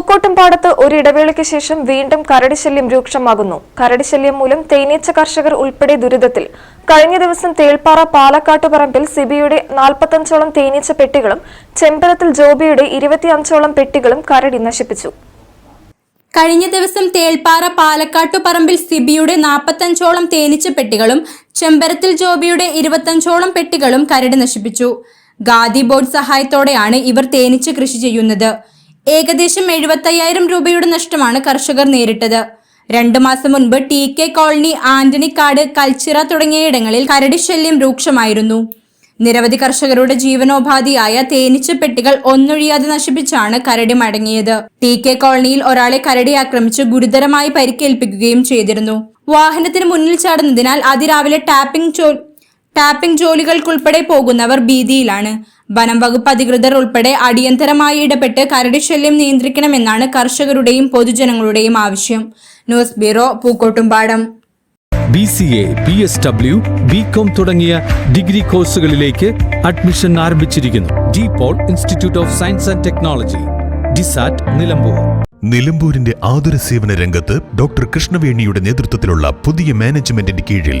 പൂക്കോട്ടുംപാടത്ത് ഒരു ഇടവേളയ്ക്ക് ശേഷം വീണ്ടും കരടി ശല്യം രൂക്ഷമാകുന്നു. കരടി ശല്യം മൂലം തേനീച്ച കർഷകർ ഉൾപ്പെടെ ദുരിതത്തിൽ. കഴിഞ്ഞ ദിവസം തേൽപ്പാറ പാലക്കാട്ടുപറമ്പിൽ സിബിയുടെ നാൽപ്പത്തഞ്ചോളം തേനീച്ച പെട്ടികളും ചെമ്പലത്തിൽ ജോബിയുടെ ഇരുപത്തിയഞ്ചോളം പെട്ടികളും കരടി നശിപ്പിച്ചു. കഴിഞ്ഞ ദിവസം തേൽപ്പാറ പാലക്കാട്ടുപറമ്പിൽ സിബിയുടെ നാൽപ്പത്തഞ്ചോളം തേനീച്ച പെട്ടികളും ചെമ്പരത്തിൽ ജോബിയുടെ ഇരുപത്തഞ്ചോളം പെട്ടികളും കരടി നശിപ്പിച്ചു. ഗാദി ബോർഡ് സഹായത്തോടെയാണ് ഇവർ തേനീച്ച കൃഷി ചെയ്യുന്നത്. ഏകദേശം എഴുപത്തയ്യായിരം രൂപയുടെ നഷ്ടമാണ് കർഷകർ നേരിട്ടത്. രണ്ടു മാസം മുൻപ് T K colony Antonykkad Kalchira തുടങ്ങിയയിടങ്ങളിൽ കരടി ശല്യം രൂക്ഷമായിരുന്നു. നിരവധി കർഷകരുടെ ജീവനോപാധിയായ തേനീച്ച പെട്ടികൾ ഒന്നൊഴിയാതെ നശിപ്പിച്ചാണ് കരടി മടങ്ങിയത്. ടി കെ കോളനിയിൽ ഒരാളെ കരടി ആക്രമിച്ച് ഗുരുതരമായി പരിക്കേൽപ്പിക്കുകയും ചെയ്തിരുന്നു. വാഹനത്തിന് മുന്നിൽ ചാടുന്നതിനാൽ അതിരാവിലെ ടാപ്പിംഗ് ടാപ്പിംഗ് ജോലികൾക്കുൾപ്പെടെ പോകുന്നവർ ഭീതിയിലാണ്. വനം വകുപ്പ് അധികൃതർ ഉൾപ്പെടെ അടിയന്തരമായി ഇടപെട്ട് കരടി ശല്യം നിയന്ത്രിക്കണമെന്നാണ് കർഷകരുടെയും പൊതുജനങ്ങളുടെയും ആവശ്യം. News bureau Pookkottumpadam. B C A B S W B com തുടങ്ങിയ ഡിഗ്രി കോഴ്സുകളിലേക്ക് അഡ്മിഷൻ ആരംഭിച്ചിരിക്കുന്നു. De Paul institute of science and technology DISAT Nilambur. നിലമ്പൂരിന്റെ ആതുര സേവന രംഗത്ത് ഡോക്ടർ കൃഷ്ണവേണിയുടെ നേതൃത്വത്തിലുള്ള പുതിയ മാനേജ്മെന്റിന്റെ കീഴിൽ